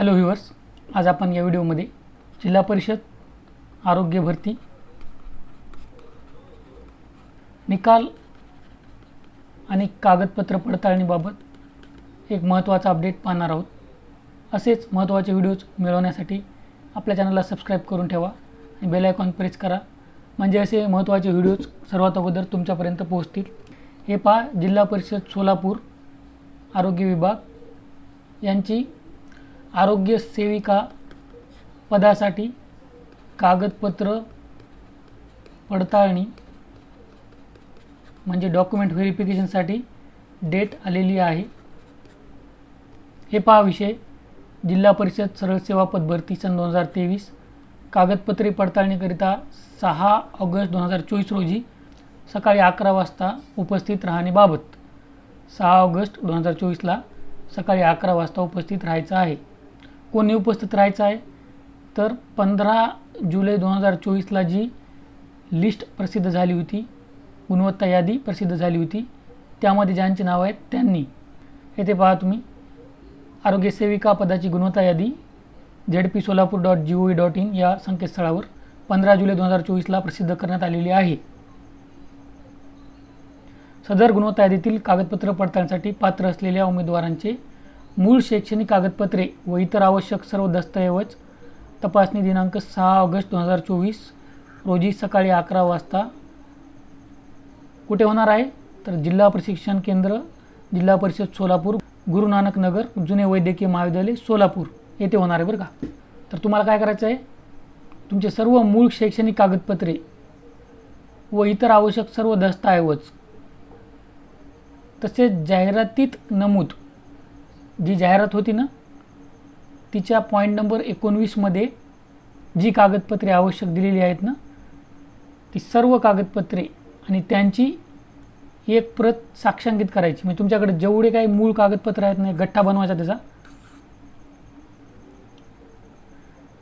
Hello viewers आज आपण या व्हिडिओमध्ये जिल्हा परिषद आरोग्य भरती निकाल आणि कागदपत्र पडताळणीबाबत एक महत्त्वाचा अपडेट पाहणार आहोत. असेच महत्त्वाचे व्हिडिओज मिळवण्यासाठी आपल्या चॅनलला सबस्क्राईब करून ठेवा आणि बेल आयकॉन प्रेस करा. म्हणजे असे महत्त्वाचे व्हिडिओज सर्वात अगोदर तुमच्यापर्यंत पोहोचतील. हे पहा जिल्हा परिषद सोलापूर आरोग्य विभाग यांची आरोग्य सेविका पदासाठी कागदपत्र पडताळणी म्हणजे डॉक्युमेंट व्हेरिफिकेशनसाठी डेट आलेली आहे. हे पहा विषय. जिल्हा परिषद सरळ सेवा पद भरती सन दोन हजार तेवीस. कागदपत्रे पडताळणीकरिता सहा ऑगस्ट दोन हजार चोवीस रोजी सकाळी अकरा वाजता उपस्थित राहण्याबाबत सहा ऑगस्ट दोन हजार चोवीसला सकाळी अकरा वाजता उपस्थित राहायचं आहे. कोणी उपस्थित राहायचं आहे? तर पंधरा जुलै दोन हजार चोवीसला जी लिस्ट प्रसिद्ध झाली होती गुणवत्ता यादी प्रसिद्ध झाली होती त्यामध्ये ज्यांची नावं आहेत त्यांनी. येथे पहा तुम्ही. आरोग्यसेविका पदाची गुणवत्ता यादी Z P Solapur dot G O E dot IN या संकेतस्थळावर पंधरा जुलै दोन हजार चोवीसला प्रसिद्ध करण्यात आलेली आहे. सदर गुणवत्ता यादीतील कागदपत्र पडताळण्यासाठी पात्र असलेल्या उमेदवारांचे मूळ शैक्षणिक कागदपत्रे व इतर आवश्यक सर्व दस्तऐवज तपासणी दिनांक सहा ऑगस्ट दोन हजार चोवीस रोजी सकाळी अकरा वाजता. कुठे होणार आहे? तर जिल्हा प्रशिक्षण केंद्र जिल्हा परिषद सोलापूर गुरु नानक नगर जुने वैद्यकीय महाविद्यालय सोलापूर येथे होणार आहे बरं का? तर तुम्हाला काय करायचं आहे? तुमचे सर्व मूळ शैक्षणिक कागदपत्रे व इतर आवश्यक सर्व दस्तऐवज तसेच जाहिरातीत नमूद जी जाहिरात होती ना तिच्या पॉईंट नंबर एकोणवीसमध्ये जी कागदपत्रे आवश्यक दिलेली आहेत ना ती सर्व कागदपत्रे आणि त्यांची एक प्रत साक्षांकित करायची. म्हणजे तुमच्याकडे जेवढे काही मूळ कागदपत्र आहेत ना गठ्ठा बनवायचा त्याचा.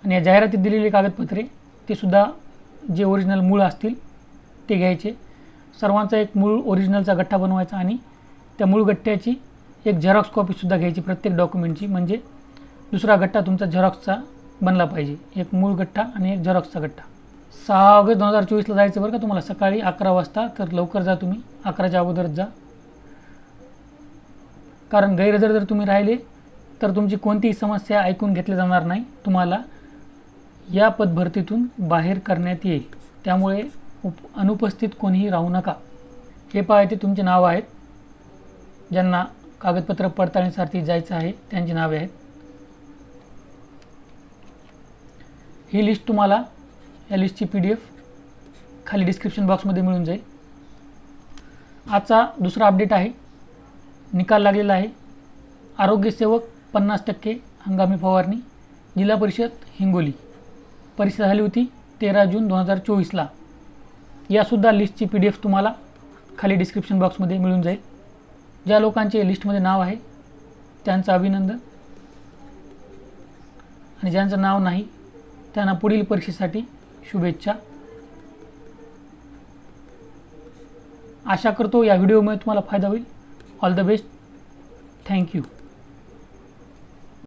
आणि या जाहिरातीत दिलेली कागदपत्रे ते सुद्धा जे ओरिजिनल मूळ असतील ते घ्यायचे. सर्वांचा एक मूळ ओरिजिनलचा गठ्ठा बनवायचा आणि त्या मूळ गठ्ठ्याची एक झेरॉक्स कॉपीसुद्धा घ्यायची प्रत्येक डॉक्युमेंटची म्हणजे दुसरा गट्टा तुमचा झेरॉक्सचा बनला पाहिजे. एक मूळ गट्टा आणि एक झेरॉक्सचा गट्टा. सहा ऑगस्ट दोन हजार चोवीसला जायचं बरं का? तुम्हाला सकाळी अकरा वाजता तर लवकर जा तुम्ही. अकराच्या अगोदरच जा. कारण गैरहजर जर तुम्ही राहिले तर तुमची कोणतीही समस्या ऐकून घेतली जाणार नाही. तुम्हाला या पदभरतीतून बाहेर करण्यात येईल. त्यामुळे उप अनुपस्थित कोणीही राहू नका. हे पहा तुमचे नाव आहेत. ज्यांना कागदपत्र पडताळणीसाठी जायचं आहे त्यांची नावे आहेत. ही लिस्ट तुम्हाला या लिस्टची पी डी एफ खाली डिस्क्रिप्शन बॉक्समध्ये मिळून जाईल. आजचा दुसरा अपडेट आहे. निकाल लागलेला आहे. आरोग्यसेवक पन्नास टक्के हंगामी फवारणी जिल्हा परिषद हिंगोली. परीक्षा झाली होती तेरा जून दोन हजार चोवीसला. यासुद्धा लिस्टची पी डी एफ तुम्हाला खाली डिस्क्रिप्शन बॉक्समध्ये मिळून जाईल. ज्या लोकांचे लिस्टमध्ये नाव आहे त्यांचं अभिनंदन. आणि ज्यांचं नाव नाही त्यांना पुढील परीक्षेसाठी शुभेच्छा. आशा करतो या व्हिडिओमुळे तुम्हाला फायदा होईल. All the best thank you